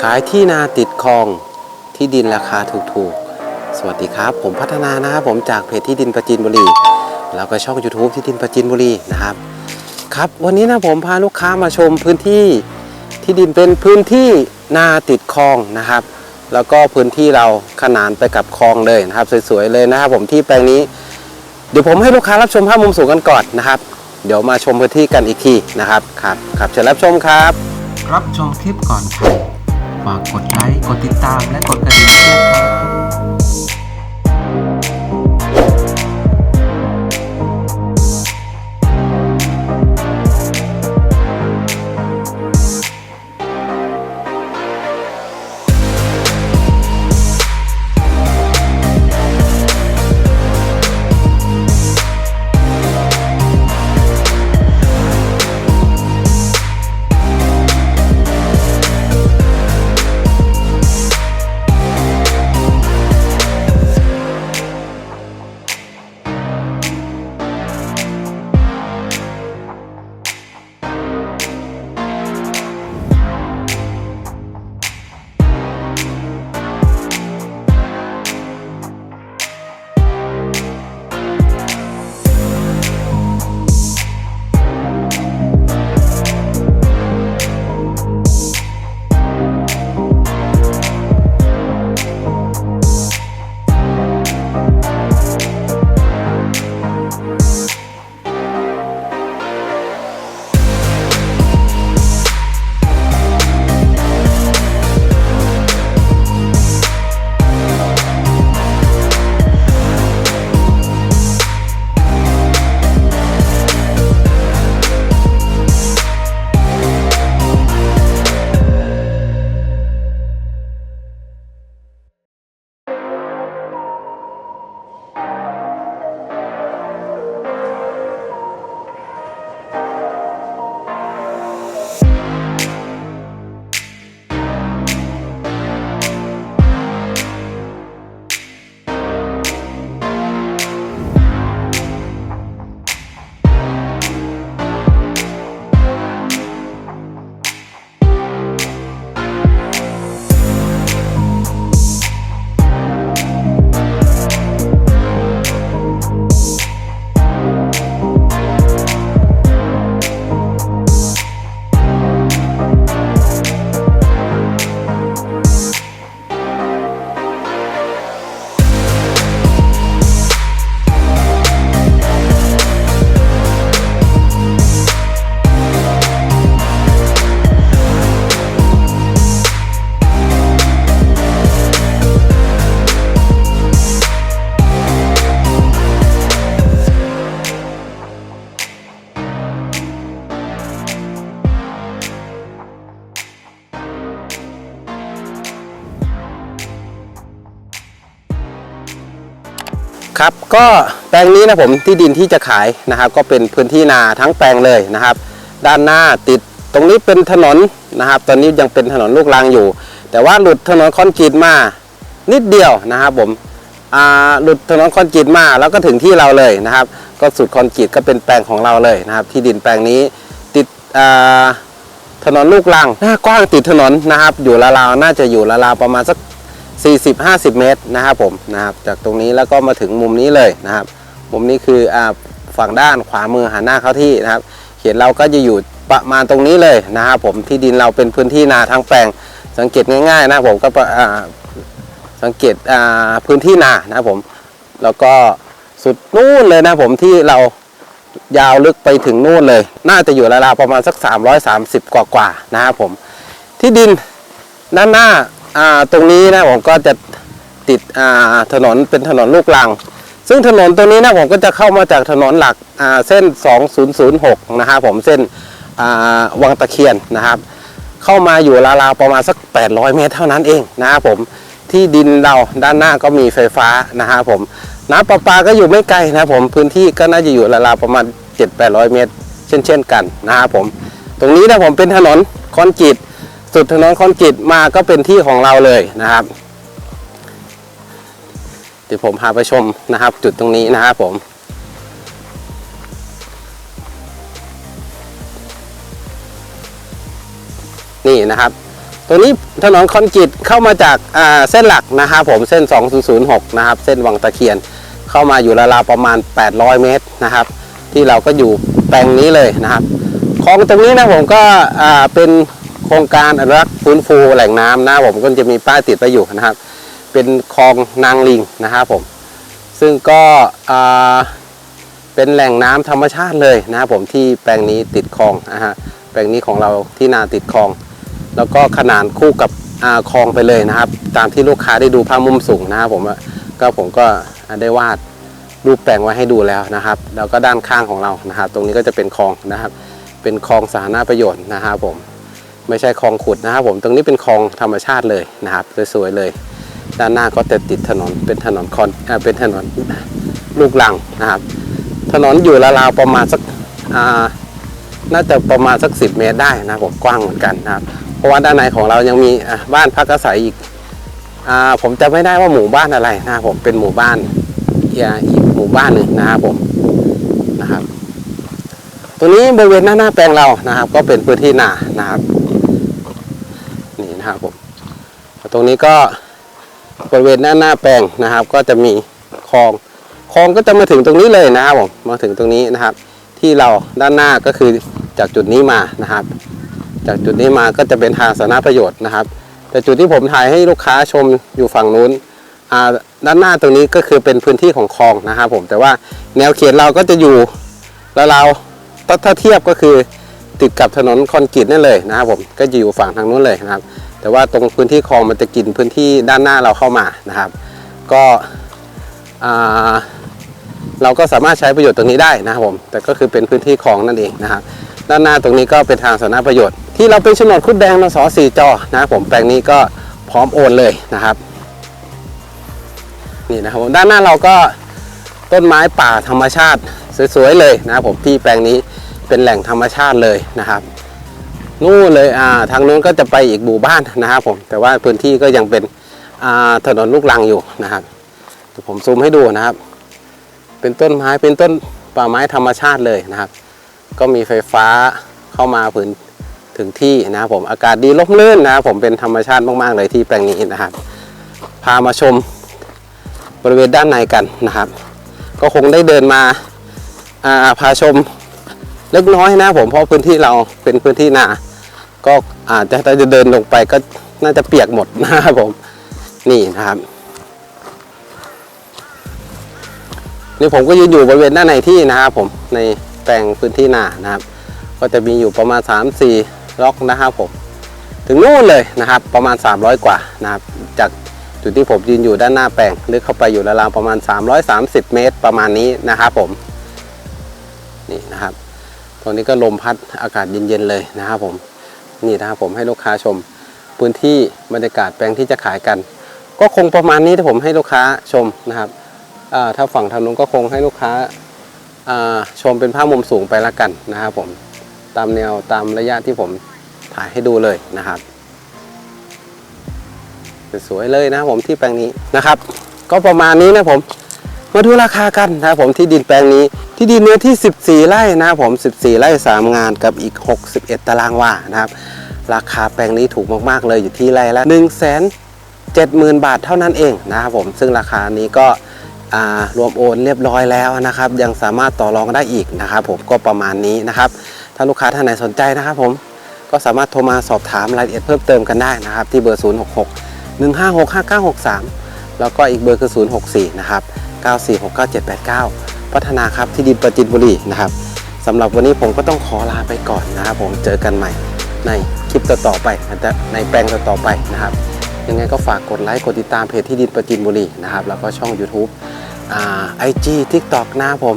ขายที่นาติดคลองที่ดินราคาถูกๆ สวัสดีครับ ผมพัฒนานะครับผมจากเพจที่ดินประจินบุรี แล้วก็ช่อง YouTube ที่ดินประจินบุรีนะครับ ครับวันนี้นะผมพาลูกค้ามาชมพื้นที่ที่ดินเป็นพื้นที่นาติดคลองนะครับ แล้วก็พื้นที่เราขนานไปกับคลองเลยนะครับ สวยๆเลยนะครับผมที่แปลงนี้ เดี๋ยวผมให้ลูกค้ารับชมภาพมุมสูงกันก่อนนะครับ เดี๋ยวมาชมพื้นที่กันอีกทีนะครับครับครับเชิญรับชมครับ รับชมคลิปก่อนครับ ฝากกดไลค์ กดติดตาม และกดกระดิ่งด้วยครับ ครับก็แปลงนี้นะผมที่ดินที่จะขายนะครับ ก็เป็นพื้นที่นาทั้งแปลงเลยนะครับ ด้านหน้าติดตรงนี้เป็นถนนนะครับ ตอนนี้ยังเป็นถนนลูกรังอยู่ แต่ว่าหลุดถนนคอนกรีตมานิดเดียวนะครับผมอ่าหลุดถนนคอนกรีตมาแล้วก็ถึงที่เราเลยนะครับ ก็สุดคอนกรีตก็เป็นแปลงของเราเลยนะครับ ที่ดินแปลงนี้ติดอ่าถนนลูกรังหน้ากว้างติดถนนนะครับ อยู่ราวๆน่าจะอยู่ราวๆประมาณสัก 40-50 เมตรนะครับผมนะครับจากตรงนี้แล้วก็มาถึงมุมนี้เลยนะครับ มุมนี้คืออ่าฝั่งด้านขวามือหันหน้าเข้าที่นะครับ เขียนเราก็จะอยู่ประมาณตรงนี้เลยนะครับผมที่ดินเราเป็นพื้นที่นาทั้งแปลงสังเกตง่ายๆนะครับผมก็อ่าสังเกตอ่าพื้นที่นานะครับผมแล้วก็สุดนู่นเลยนะผมที่เรายาวลึกไปถึงนู่นเลย น่าจะอยู่ราวๆประมาณสัก 330 กว่าๆนะครับผมที่ดินด้านหน้า ตรงนี้นะผมก็จะติดถนนเป็นถนนลูกรัง ซึ่งถนนตรงนี้นะผมก็จะเข้ามาจากถนนหลักเส้น 2006 นะครับผมเส้นวังตะเคียนนะครับ เข้ามาอยู่ราวๆประมาณสัก 800 เมตรเท่านั้นเองนะครับผมที่ดินเราด้านหน้าก็มีไฟฟ้านะครับผมน้ำประปาก็อยู่ไม่ไกลนะครับผมพื้นที่ก็น่าจะอยู่ราวๆประมาณ 7-800 เมตร เช่นเช่นๆกันนะครับผม ตรงนี้นะผมเป็นถนนคอนกรีต สุดถนนคอนกรีตมาก็เป็นที่ของเราเลยนะครับเดี๋ยวผมพาไปชมนะครับ จุดตรงนี้นะครับผมนี่นะครับ ตัวนี้ถนนคอนกรีตเข้ามาจากาเส้นหลักนะครับผมเส้น 2006 นะครับ เส้นวังตะเคียน เข้ามาอยู่ราวๆประมาณ 800 เมตรนะครับ ที่เราก็อยู่แปลงนี้เลยนะครับคลองตรงนี้นะผมก็เป็น โครงการอนุรักษ์ฟื้นฟูแหล่งน้ำนะผมก็จะมีป้ายติดไว้อยู่นะครับ เป็นคลองนางลิงนะครับผม ซึ่งก็เป็นแหล่งน้ำธรรมชาติเลยนะครับผมที่แปลงนี้ติดคลองนะฮะแปลงนี้ของเราที่นาติดคลอง แล้วก็ขนานคู่กับคลองไปเลยนะครับ ตามที่ลูกค้าได้ดูภาพมุมสูงนะครับผมก็ผมก็ได้วาดรูปแปลงไว้ให้ดูแล้วนะครับ แล้วก็ด้านข้างของเรานะครับ ตรงนี้ก็จะเป็นคลองนะครับ เป็นคลองสาธารณประโยชน์นะครับผม ไม่ใช่คลองขุดนะครับผมตรงนี้เป็นคลองธรรมชาติเลยนะครับสวยๆเลย ด้านหน้าก็จะติดถนนเป็นถนนคอนเป็นถนนลูกลังนะครับ ถนนอยู่ราวๆประมาณสักอ่าน่าจะประมาณสักสิเมตรได้นะผมกว้างเหมือนกันนะครับเพราะว่าด้านในของเรายังมีบ้านพักอาศัยอีกอาผมจะไม่ได้ว่าหมู่บ้านอะไรนะครับผมเป็นหมู่บ้านอีกหมู่บ้านหนึ่งนะครับผมนะครับ ตัวนี้บริเวณหน้าหน้าแปลงเรานะครับ ก็เป็นพื้นที่นานะครับ นะครับผมตรงนี้ก็บริเวณหน้าหน้าแปลงนะครับ ก็จะมีคลองคลองก็จะมาถึงตรงนี้เลยนะครับผมมาถึงตรงนี้นะครับ ที่เราด้านหน้าก็คือจากจุดนี้มานะครับ จากจุดนี้มาก็จะเป็นทางสาธารณประโยชน์นะครับ แต่จุดที่ผมถ่ายให้ลูกค้าชมอยู่ฝั่งนู้นอ่าด้านหน้าตรงนี้ก็คือเป็นพื้นที่ของคลองนะครับผมแต่ว่าแนวเขตเราก็จะอยู่แล้วเราถ้าถ้าเทียบก็คือติดกับถนนคอนกรีตนั่นเลยนะครับผมก็จะอยู่ฝั่งทางนู้นเลยนะครับ แต่ว่าตรงพื้นที่คลองมันจะกินพื้นที่ด้านหน้าเราเข้ามานะครับ ก็เราก็สามารถใช้ประโยชน์ตรงนี้ได้นะครับผมแต่ก็คือเป็นพื้นที่คลองนั่นเองนะครับ ด้านหน้าตรงนี้ก็เป็นทางสาธารณประโยชน์ ที่เราเป็นโฉนดคุดแดงนสสี่จอนะครับผมแปลงนี้ก็พร้อมโอนเลยนะครับนี่นะครับผมด้านหน้าเราก็ต้นไม้ป่าธรรมชาติสวยๆเลยนะครับผมที่แปลงนี้เป็นแหล่งธรรมชาติเลยนะครับ นู่นเลยอ่าทางนู้นก็จะไปอีกหมู่บ้านนะครับผมแต่ว่าพื้นที่ก็ยังเป็นอ่าถนนลูกรังอยู่นะครับผมซูมให้ดูนะครับ เป็นต้นไม้เป็นต้นป่าไม้ธรรมชาติเลยนะครับ ก็มีไฟฟ้าเข้ามาผืนถึงที่นะครับผมอากาศดีร่มรื่นนะครับผมเป็นธรรมชาติมากๆเลยที่แปลงนี้นะครับ พามาชมบริเวณด้านในกันนะครับ ก็คงได้เดินมาอ่าพาชมเล็กน้อยนะครับผมเพราะพื้นที่เราเป็นพื้นที่นา ก็อาจจะถ้าจะเดินลงไปก็น่าจะเปียกหมดนะครับผม นี่นะครับ นี่ผมก็ยืนอยู่บริเวณด้านในที่นะครับผมในแปลงพื้นที่นานะครับ ก็จะมีอยู่ประมาณ 3-4ล็อกนะครับผมถึงนู่นเลยนะครับ ประมาณ 300 กว่านะครับ จากจุดที่ผมยืนอยู่ด้านหน้าแปลงลึกเข้าไปอยู่ราวๆประมาณ 330 เมตรประมาณนี้นะครับผมนี่นะครับตรงนี้ก็ลมพัดอากาศเย็นๆเลยนะครับผม นี่นะครับผมให้ลูกค้าชม พื้นที่บรรยากาศแปลงที่จะขายกัน ก็คงประมาณนี้ที่ผมให้ลูกค้าชมนะครับถ้าฝั่งทางนู้นก็คงให้ลูกค้าชมเป็นภาพมุมสูงไปละกันนะครับผมตามแนวตามระยะที่ผมถ่ายให้ดูเลยนะครับสวยเลยนะผมที่แปลงนี้นะครับ ก็ประมาณนี้นะผม มาดูราคากันนะครับผมที่ดินแปลงนี้ ที่ดินเนื้อที่ 14 ไร่นะครับผม 14 ไร่ 3 งานกับอีก 61 ตารางวานะครับ ราคาแปลงนี้ถูกมาก ๆ เลยอยู่ที่ไร่ละ1 7 0 0 0 0 บาทเท่านั้นเองนะครับผมซึ่งราคานี้ก็รวมโอนเรียบร้อยแล้วนะครับ ยังสามารถต่อรองได้อีกนะครับผมก็ประมาณนี้นะครับ ถ้าลูกค้าท่านไหนสนใจนะครับผมก็สามารถโทรมาสอบถามรายละเอียดเพิ่มเติมกันได้นะครับ ที่เบอร์ 066 156 5963 แล้วก็อีกเบอร์คือ 064 นะครับ 9469789 พัฒนาครับที่ดินประจินบุรีนะครับสำหรับวันนี้ผมก็ต้องขอลาไปก่อนนะครับ ผมเจอกันใหม่ในคลิปต่อๆไปในแปลงต่อๆไปนะครับ ยังไงก็ฝากกดไลค์กดติดตามเพจที่ดินประจินบุรีนะครับแล้วก็ช่อง YouTube ไอจีทิกตอกนะครับผม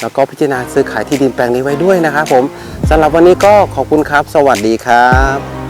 แล้วก็พิจารณาซื้อขายที่ดินแปลงนี้ไว้ด้วยนะครับผมสำหรับวันนี้ก็ขอบคุณครับ สวัสดีครับ